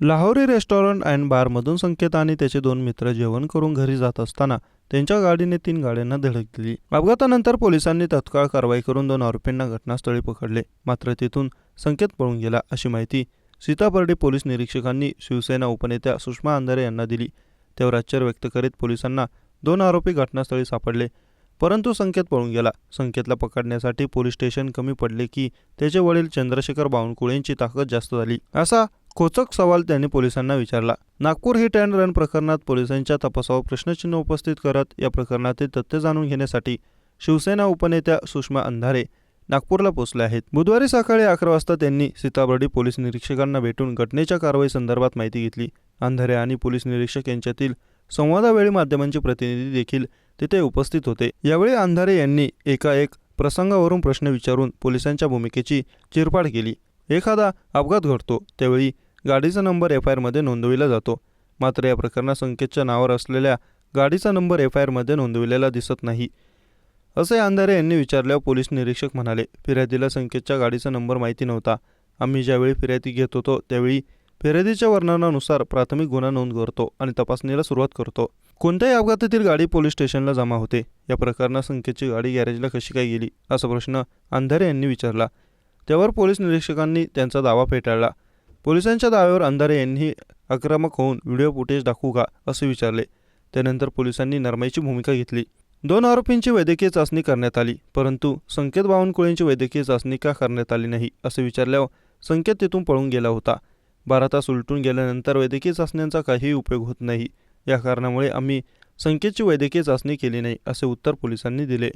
Lahori restaurant and बारमधून संकेत आणि त्याचे दोन मित्र जेवण करून घरी जात असताना त्यांच्या गाडीने तीन गाड्यांना धडक दिली. अपघातानंतर पोलिसांनी तत्काळ कारवाई करून दोन आरोपींना घटनास्थळी पकडले. मात्र तिथून संकेत पळून गेला अशी माहिती सीताबर्डी पोलीस निरीक्षकांनी शिवसेना उपनेत्या सुषमा अंधारे यांना दिली. त्यावर आश्चर्य व्यक्त करीत पोलिसांना दोन आरोपी घटनास्थळी सापडले. परंतु संकेत पळून गेला. संकेतला पकडण्यासाठी पोलीस स्टेशन कमी पडले की त्याचे वडील चंद्रशेखर बावनकुळेंची ताकद जास्त झाली. असा खोचक सवाल त्यांनी पोलिसांना विचारला. नागपूर हिट अँड रन प्रकरणात पोलिसांच्या तपासावर प्रश्नचिन्ह उपस्थित करत या प्रकरणातील तथ्य जाणून घेण्यासाठी शिवसेना उपनेत्या सुषमा अंधारे नागपूरला पोहोचले आहेत. बुधवारी सकाळी अकरा वाजता त्यांनी सीताबर्डी पोलीस निरीक्षकांना भेटून घटनेच्या कारवाई संदर्भात माहिती घेतली. अंधारे आणि पोलीस निरीक्षक यांच्यातील संवादावेळी माध्यमांचे प्रतिनिधी देखील तिथे उपस्थित होते. यावेळी अंधारे यांनी एका एक प्रसंगावरून प्रश्न विचारून पोलिसांच्या भूमिकेची चिरपाड केली. एखादा अपघात घडतो त्यावेळी गाडीचा नंबर एफ आय आरमध्ये नोंदविला जातो. मात्र या प्रकरणात संकेतच्या नावावर असलेल्या गाडीचा नंबर एफ आय आरमध्ये नोंदविलेला दिसत नाही. असे अंधारे यांनी विचारल्यावर पोलीस निरीक्षक म्हणाले फिर्यादीला संकेतच्या गाडीचा नंबर माहिती नव्हता. आम्ही ज्यावेळी फिर्यादी घेत होतो त्यावेळी फिर्यादीच्या वर्णनानुसार प्राथमिक गुन्हा नोंद करतो आणि तपासणीला सुरुवात करतो. कोणत्याही अपघातातील गाडी पोलीस स्टेशनला जमा होते. या प्रकरणात संकेतची गाडी गॅरेजला कशी काय गेली असा प्रश्न अंधारे यांनी विचारला. त्यावर पोलीस निरीक्षकांनी त्यांचा दावा फेटाळला. पोलिसांच्या दाव्यावर अंधारे यांनी आक्रमक होऊन व्हिडिओ फुटेज दाखवू का असे विचारले. त्यानंतर पोलिसांनी नरमाईची भूमिका घेतली. दोन आरोपींची वैद्यकीय चाचणी करण्यात आली परंतु संकेत बावनकुळेंची वैद्यकीय चाचणी का करण्यात आली नाही असे विचारल्यावर संकेत तिथून पळून गेला होता. बारा तास उलटून गेल्यानंतर वैद्यकीय चाचण्यांचा काहीही उपयोग होत नाही. या कारणामुळे आम्ही संकेतची वैद्यकीय चाचणी केली नाही असे उत्तर पोलिसांनी दिले.